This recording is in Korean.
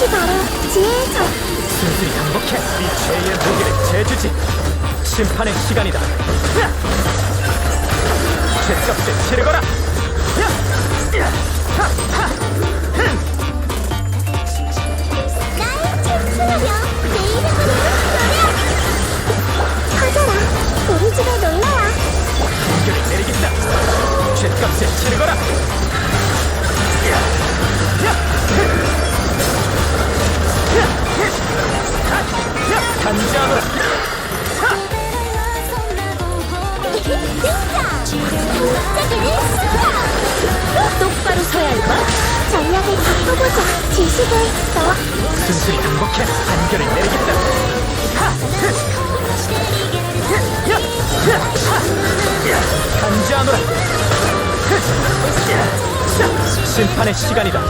이것이 바로 지혜의 적. 순순히 항복해 이 죄의 무기를 재주지 심판의 시간이다 야! 죄값을 치르거라 야! 하! 하! 나의 춤추며 내 이름으로 노래. 커져라. 우리 집에 놀러와. 판결을 내리겠다 죄값을 치르거라 똑바로 서야 할까? 전략을 바꿔보자. 지식을 너 순순히 항복해 판결을 내리겠다 자, 심판의 시간이다.